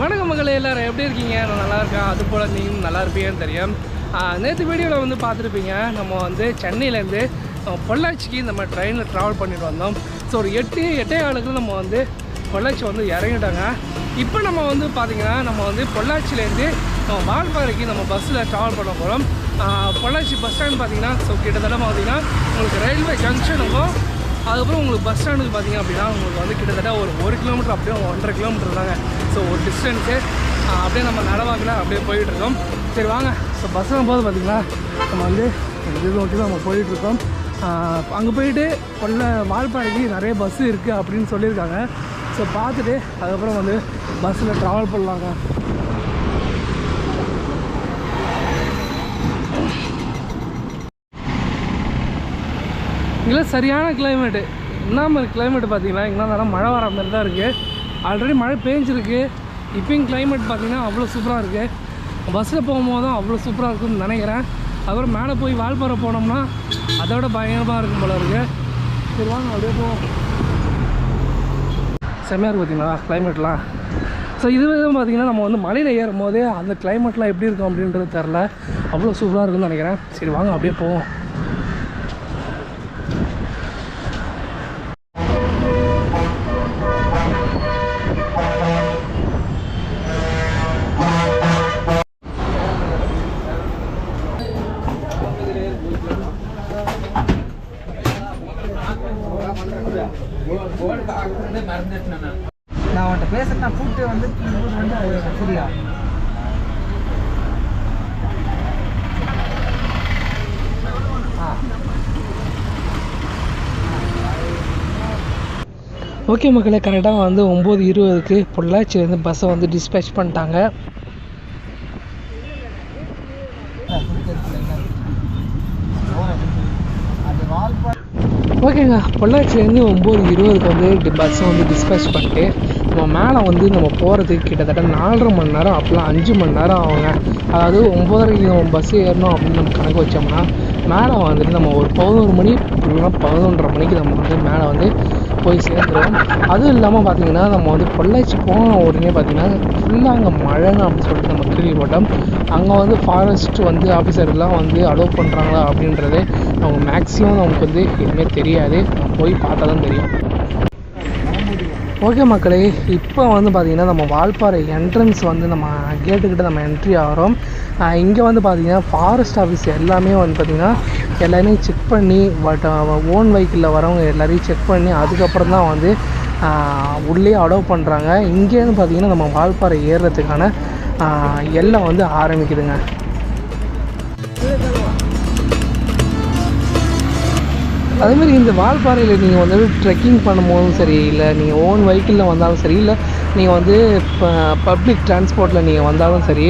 வணக்கம் மகளே எல்லாரும் எப்படி இருக்கீங்க? நான் நல்லா இருக்கேன். அது போல் நீங்களும் நல்லா இருப்பீங்கன்னு தெரியும். நேற்று வீடியோவில் வந்து பார்த்துருப்பீங்க. நம்ம வந்து சென்னையிலேருந்து பொள்ளாச்சிக்கு நம்ம ட்ரெயினில் ட்ராவல் பண்ணிட்டு வந்தோம். ஸோ ஒரு எட்டு எட்டே ஆளுக்கு நம்ம வந்து பொள்ளாச்சி வந்து இறங்கிட்டாங்க. இப்போ நம்ம வந்து பார்த்திங்கன்னா நம்ம வந்து பொள்ளாச்சிலேருந்து நம்ம வால்பாறைக்கு நம்ம பஸ்ஸில் ட்ராவல் பண்ண போகிறோம் பொள்ளாச்சி பஸ் ஸ்டாண்ட் பார்த்தீங்கன்னா ஸோ கிட்டத்தட்ட பார்த்திங்கன்னா உங்களுக்கு ரயில்வே ஜங்ஷனுக்கும் அதுக்கப்புறம் உங்களுக்கு பஸ் ஸ்டாண்டுக்கு பார்த்தீங்க அப்படின்னா உங்களுக்கு வந்து கிட்டத்தட்ட ஒரு ஒரு கிலோமீட்டர் அப்படியே ஒன்றரை கிலோமீட்டர் தாங்க. ஸோ ஒரு டிஸ்டன்ஸு அப்படியே நம்ம நடவாக்கில் அப்படியே போயிட்டுருக்கோம் சரி வாங்க. ஸோ பஸ்ஸில் போது பார்த்திங்கன்னா நம்ம வந்து இது நோக்கி தான் நம்ம போயிட்டுருக்கோம் அங்கே போயிட்டு கொல்ல வால்பாறைக்கு நிறைய பஸ்ஸு இருக்குது அப்படின்னு சொல்லியிருக்காங்க. ஸோ பார்த்துட்டு அதுக்கப்புறம் வந்து பஸ்ஸில் ட்ராவல் பண்ணலாங்க. இங்கெல்லாம் சரியான கிளைமேட்டு என்ன மாதிரி கிளைமேட் பார்த்தீங்கன்னா இங்கே நல்லா மழை வர மாதிரி தான் இருக்குது ஆல்ரெடி மழை பேஞ்சிருக்கு. இப்போயும் கிளைமேட் பார்த்தீங்கன்னா அவ்வளோ சூப்பராக இருக்குது பஸ்ஸில் போகும்போதும் அவ்வளோ சூப்பராக இருக்குன்னு நினைக்கிறேன். அப்புறம் மேலே போய் வால்பாறை போனோம்னா அதோட பயங்கரமாக இருக்கும் போல இருக்குது சரி வாங்க அப்படியே போவோம். செம்மையாக இருக்குது பார்த்தீங்களா கிளைமேட்லாம் ஸோ இது வந்து பார்த்தீங்கன்னா நம்ம வந்து மலையில் ஏறும் போதே அந்த கிளைமேட்லாம் எப்படி இருக்கும் அப்படின்றது தெரில. அவ்வளோ சூப்பராக இருக்கும்னு நினைக்கிறேன். சரி வாங்க அப்படியே போவோம். ஓகே மக்களே கரெக்டாக வந்து ஒம்பது இருபதுக்கு பொள்ளாச்சிலேருந்து பஸ்ஸை வந்து டிஸ்பேச் பண்ணிட்டாங்க. ஓகேங்க பொள்ளாச்சிலேருந்து ஒம்பது இருபதுக்கு வந்து பஸ்ஸை வந்து டிஸ்பேச் பண்ணிட்டு நம்ம மேலே வந்து நம்ம போகிறதுக்கு கிட்டத்தட்ட நாலரை மணி நேரம் அப்போலாம் அஞ்சு மணி நேரம் ஆகுங்க. அதாவது ஒம்பதரைக்கு நம்ம பஸ் ஏறணும் அப்படின்னு நம்ம கணக்கு வச்சோம்னா மேலே வந்துட்டு நம்ம ஒரு பதினோரு மணி இல்லைன்னா பதினொன்றரை மணிக்கு நம்ம வந்து மேலே வந்து போய் சேர்ந்துடும் அதுவும் இல்லாமல் பார்த்தீங்கன்னா நம்ம வந்து பொள்ளாச்சி போன உடனே பார்த்தீங்கன்னா ஃபுல்லாக அங்கே மழைன்னு அப்படின்னு சொல்லிட்டு நம்ம கேள்விப்பட்டோம். அங்கே வந்து ஃபாரஸ்ட் வந்து ஆஃபீஸர்லாம் வந்து அலோவ் பண்ணுறாங்களா அப்படின்றதே அவங்க மேக்ஸிமம் நமக்கு வந்து எதுவுமே தெரியாது. போய் பார்த்தா தான் தெரியும். ஓகே மக்களே இப்போ வந்து பார்த்திங்கன்னா நம்ம வால்பாறை என்ட்ரன்ஸ் வந்து நம்ம கேட்டுக்கிட்ட நம்ம என்ட்ரி ஆகிறோம். இங்கே வந்து பார்த்திங்கன்னா ஃபாரஸ்ட் ஆஃபீஸ் எல்லாமே வந்து பார்த்திங்கன்னா எல்லாமே செக் பண்ணி பட் ஓன் வெஹிக்கிளில் வரவங்க எல்லாரையும் செக் பண்ணி அதுக்கப்புறம் தான் வந்து உள்ளே அலோவ் பண்ணுறாங்க இங்கேருந்து பார்த்திங்கன்னா நம்ம வால்பாறை ஏறுறதுக்கான எல்லாம் எல்லை வந்து ஆரம்பிக்குதுங்க. அதேமாதிரி இந்த வால்பாறையில் நீங்கள் வந்து ட்ரெக்கிங் பண்ணும்போதும் சரி இல்லை நீங்கள் ஓன் வெஹிக்கிளில் வந்தாலும் சரி இல்லை நீங்கள் வந்து இப்போ பப்ளிக் டிரான்ஸ்போர்ட்டில் நீங்கள் வந்தாலும் சரி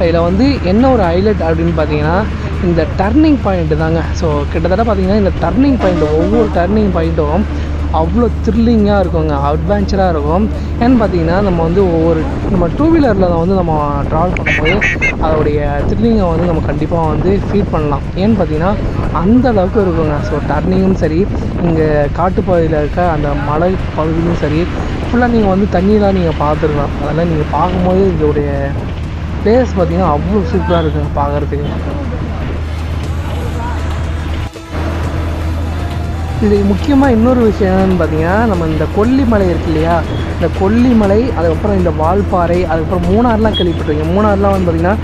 இதில் வந்து என்ன ஒரு ஹைலைட் அப்படின்னு பார்த்தீங்கன்னா இந்த டர்னிங் பாயிண்ட்டு தாங்க. ஸோ கிட்டத்தட்ட பார்த்தீங்கன்னா இந்த டர்னிங் பாயிண்ட் ஒவ்வொரு டர்னிங் பாயிண்ட்டும் அவ்வளோ த்ரில்லிங்காக இருக்குங்க அட்வென்ச்சராக இருக்கும். ஏன்னு பார்த்தீங்கன்னா நம்ம வந்து ஒவ்வொரு நம்ம டூ வீலரில் வந்து நம்ம ட்ராவல் பண்ணும்போது அதோடைய த்ரில்லிங்கை வந்து நம்ம கண்டிப்பாக வந்து ஃபீல் பண்ணலாம். ஏன்னு பார்த்தீங்கன்னா அந்த அளவுக்கு இருக்குங்க. ஸோ டர்னிங்கும் சரி இங்கே காட்டுப்பகுதியில் இருக்க அந்த மலை பகுதியும் சரி ஃபுல்லாக நீங்கள் வந்து தண்ணியெலாம் நீங்கள் பார்த்துருக்கலாம். அதெல்லாம் நீங்கள் பார்க்கும்போது இதோடைய பிளேஸ் பார்த்தீங்கன்னா அவ்வளோ சூப்பராக இருக்குங்க பார்க்குறதுக்கு. இது முக்கியமாக இன்னொரு விஷயம் என்னன்னு பார்த்தீங்கன்னா நம்ம இந்த கொல்லிமலை இருக்கு இல்லையா? இந்த கொல்லிமலை அதுக்கப்புறம் இந்த வால்பாறை அதுக்கப்புறம் மூணாறுலாம் கேள்விப்பட்டிருக்கீங்க. மூணாறுலாம் வந்து பார்த்திங்கன்னா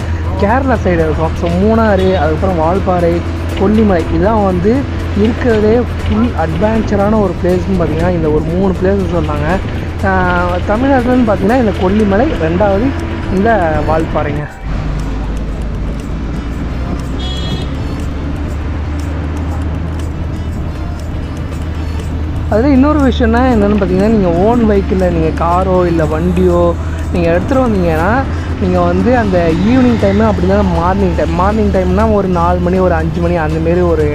கேரளா சைடு இருக்கும். ஸோ மூணாறு அதுக்கப்புறம் வால்பாறை கொல்லிமலை இதெல்லாம் வந்து இருக்கிறதே ஃபுல் அட்வென்ச்சரான ஒரு பிளேஸ்னு பார்த்தீங்கன்னா இந்த ஒரு மூணு பிளேஸ் சொன்னாங்க. தமிழ்நாட்டில்னு பார்த்திங்கன்னா பார்த்தீங்கன்னா இந்த கொல்லிமலை ரெண்டாவது இந்த வால்பாறைங்க. அதில் இன்னொரு விஷயம்னா என்னென்னு பார்த்தீங்கன்னா நீங்கள் ஓன் வெஹிக்கிளில் நீங்கள் காரோ இல்லை வண்டியோ நீங்கள் எடுத்துகிட்டு வந்தீங்கன்னா நீங்கள் வந்து அந்த ஈவினிங் டைமு அப்படின்னா மார்னிங் டைம் மார்னிங் டைம்னால் ஒரு நாலு மணி ஒரு அஞ்சு மணி அந்தமாரி ஒரு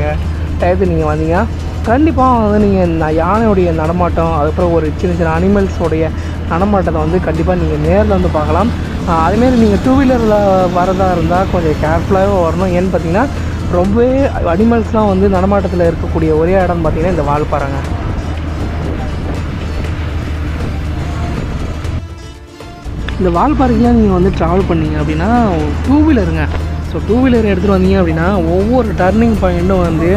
டயத்துக்கு நீங்கள் வந்தீங்கன்னா கண்டிப்பாக வந்து நீங்கள் நான் யானையுடைய நடமாட்டம் அதுக்கப்புறம் ஒரு சின்ன சின்ன அனிமல்ஸோடைய நடமாட்டத்தை வந்து கண்டிப்பாக நீங்கள் நேரில் வந்து பார்க்கலாம். அதுமாரி அதேமாரி நீங்கள் டூ வீலரில் வரதா இருந்தால் கொஞ்சம் கேர்ஃபுல்லாகவே வரணும். ஏன்னு பார்த்தீங்கன்னா ரொம்பவே அனிமல்ஸ்லாம் வந்து நடமாட்டத்தில் இருக்கக்கூடிய ஒரே இடம்னு பார்த்தீங்கன்னா இந்த வால்பாறைங்க. இந்த வால்பாறைக்கெலாம் நீங்கள் வந்து ட்ராவல் பண்ணீங்க அப்படின்னா டூ வீலருங்க ஸோ டூ வீலர் எடுத்துகிட்டு வந்தீங்க அப்படின்னா ஒவ்வொரு டர்னிங் பாயிண்ட்டும் வந்து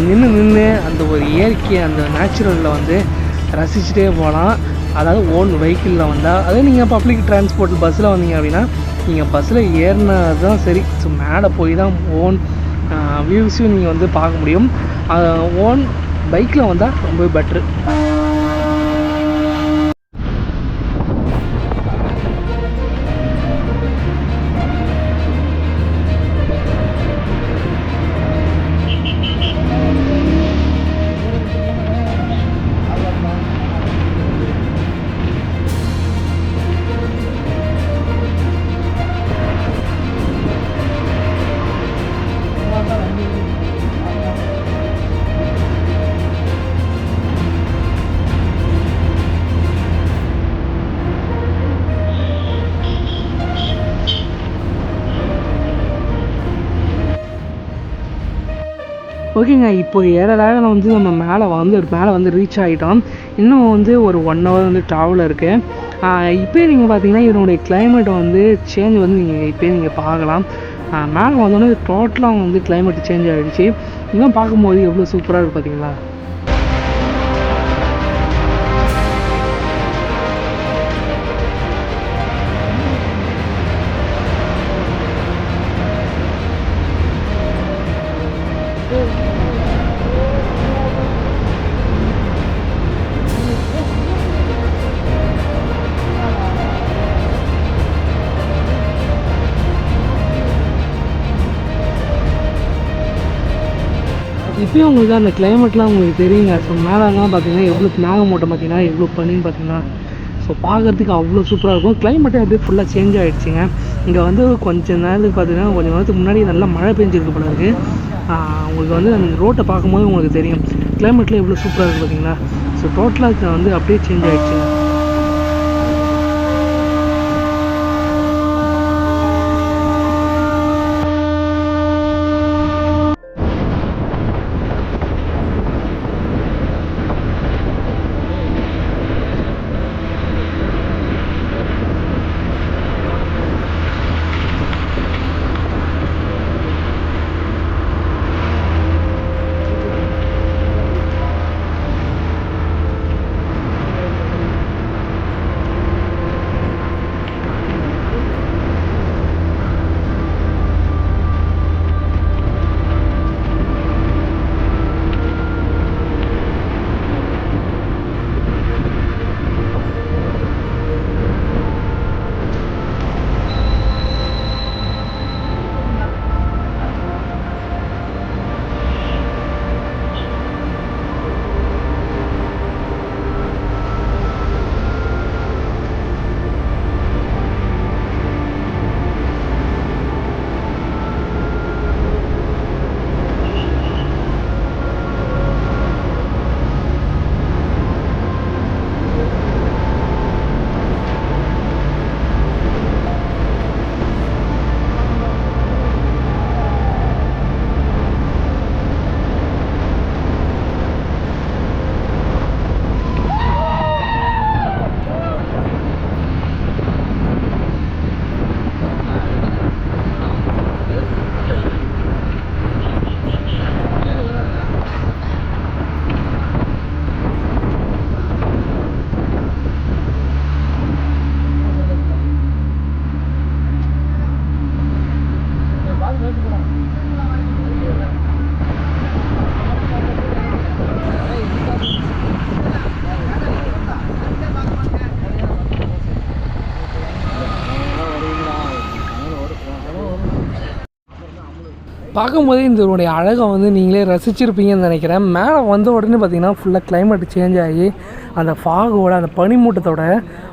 நின்று நின்று அந்த ஒரு இயற்கையை அந்த நேச்சுரலில் வந்து ரசிச்சுட்டே போகலாம். அதாவது ஓன் வெஹிக்கிளில் வந்தால் அதே நீங்கள் பப்ளிக் டிரான்ஸ்போர்ட் பஸ்ஸில் வந்தீங்க அப்படின்னா நீங்கள் பஸ்ஸில் ஏறினது தான் சரி. ஸோ மேலே போய் தான் ஓன் வியூஸையும் நீங்கள் வந்து பார்க்க முடியும். ஓன் பைக்கில் வந்தால் ரொம்ப பெட்ரு ஓகேங்க இப்போ ஏழாயிரம் வந்து நம்ம மேலே வந்து மேலே வந்து ரீச் ஆகிட்டோம் இன்னும் வந்து ஒரு ஒன் ஹவர் வந்து ட்ராவல் இருக்குது இப்போயே நீங்கள் பார்த்தீங்கன்னா இதனுடைய கிளைமேட் வந்து சேஞ்ச் வந்து நீங்கள் இப்போயே நீங்கள் பார்க்கலாம். மேலே வந்தோடனே டோட்டலாக வந்து கிளைமேட் சேஞ்ச் ஆகிடுச்சு இன்னும் பார்க்கும்போது எவ்வளோ சூப்பராக இருக்குது பார்த்தீங்களா எப்பயும் உங்களுக்கு அந்த கிளைமேட்லாம் உங்களுக்கு தெரியுங்க. ஸோ மேலெல்லாம் பார்த்தீங்கன்னா எவ்வளோ மேகமூட்டம் பார்த்தீங்கன்னா எவ்வளோ பனின்னு பார்த்தீங்கன்னா ஸோ பார்க்கறதுக்கு அவ்வளோ சூப்பராக இருக்கும். கிளைமேட்டே அப்படியே ஃபுல்லாக சேஞ்ச் ஆகிடுச்சிங்க இங்கே வந்து கொஞ்ச நேரத்துக்கு பார்த்தீங்கன்னா கொஞ்சம் நேரத்துக்கு முன்னாடி நல்லா மழை பெஞ்சிருக்கு போல இருக்குது உங்களுக்கு வந்து அந்த ரோட்டை பார்க்கும்போது உங்களுக்கு தெரியும். கிளைமேட்டில் எவ்வளோ சூப்பராக இருக்குது பார்த்தீங்களா? ஸோ டோட்டலாக வந்து அப்படியே சேஞ்ச் ஆகிடுச்சிங்க பார்க்கும்போதே இதனுடைய அழகை வந்து நீங்களே ரசிச்சிருப்பீங்கன்னு நினைக்கிறேன். மேலே வந்த உடனே பார்த்தீங்கன்னா ஃபுல்லாக கிளைமேட் சேஞ்ச் ஆகி அந்த ஃபாகோட அந்த பனிமூட்டத்தோட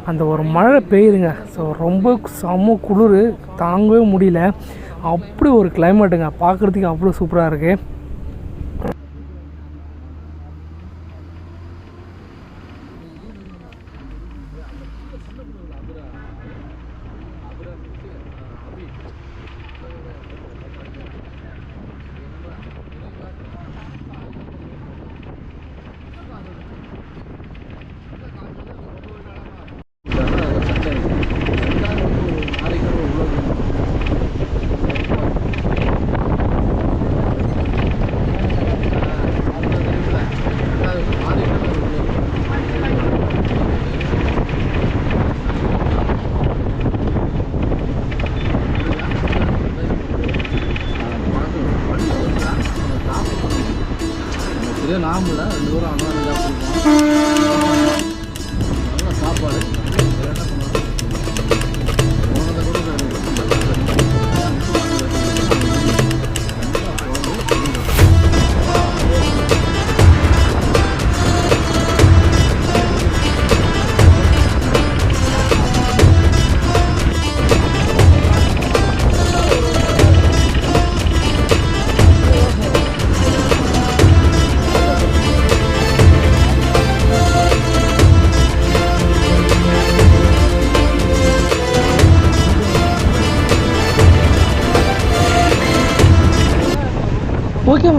அந்த ஒரு மழை பெய்யுதுங்க. ஸோ ரொம்ப செம்ம குளிர் தாங்கவே முடியல. அப்படி ஒரு கிளைமேட்டுங்க பார்க்குறதுக்கு அவ்வளோ சூப்பராக இருக்குது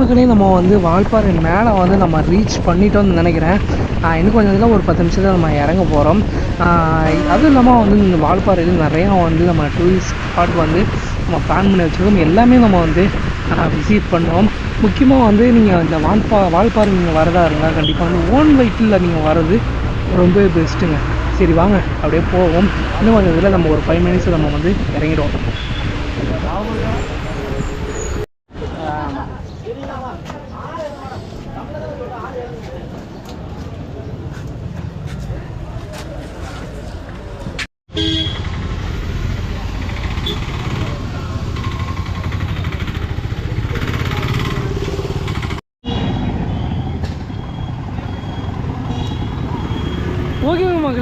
ஓகே நம்ம வந்து வால்பாறை மேலே வந்து நம்ம ரீச் பண்ணிட்டோம்னு நினைக்கிறேன். இன்னும் கொஞ்சம் இதில் ஒரு பத்து நிமிஷத்தில் நம்ம இறங்க போகிறோம் அதுவும் இல்லாமல் வந்து இந்த வால்பாறையில் நிறையா வந்து நம்ம டூரிஸ்ட் ஸ்பாட் வந்து நம்ம பிளான் பண்ணி வச்சுருக்கோம். எல்லாமே நம்ம வந்து விசிட் பண்ணுவோம். முக்கியமாக வந்து நீங்கள் இந்த வால்பா வால்பாறை நீங்கள் வரதா இருந்தால் கண்டிப்பாக வந்து ஓன் வெஹிக்கிளில் நீங்கள் வர்றது ரொம்ப பெஸ்ட்டுங்க சரி வாங்க. அப்படியே போவோம். இன்னும் கொஞ்சம் இதில் நம்ம ஒரு ஃபைவ் மினிட்ஸ் நம்ம வந்து இறங்கிடுவோம்.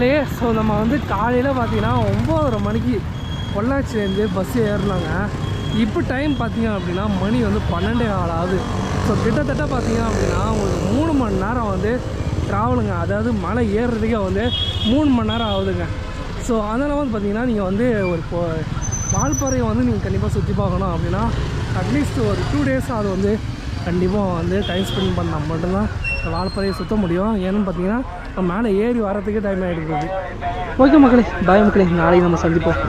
ஓகே ஸோ நம்ம வந்து காலையில் பார்த்தீங்கன்னா ஒம்போதரை மணிக்கு பொள்ளாச்சிலேருந்து பஸ் ஏறினாங்க. இப்போ டைம் பார்த்தீங்க அப்படின்னா மணி வந்து பன்னெண்டே கால் ஆகுது. ஸோ கிட்டத்தட்ட பார்த்தீங்க அப்படின்னா உங்களுக்கு மூணு மணி நேரம் வந்து ட்ராவலுங்க அதாவது மலை ஏறுறதுக்கே வந்து மூணு மணி நேரம் ஆகுதுங்க. ஸோ அதனால் வந்து பார்த்தீங்கன்னா நீங்கள் வந்து ஒரு இப்போ வால்பாறையை வந்து நீங்கள் கண்டிப்பாக சுற்றி பார்க்கணும் அப்படின்னா அட்லீஸ்ட் ஒரு டூ டேஸ் அது வந்து கண்டிப்பாக வந்து டைம் ஸ்பெண்ட் பண்ணால் மட்டும்தான். இந்த சுற்ற முடியும். ஏன்னு பார்த்தீங்கன்னா நம்ம மேலே ஏறி வரத்துக்கே டைம் ஆகிடுது ஓகே மக்களே பாய் மக்களே. நாளைக்கு நம்ம சந்திப்போம்.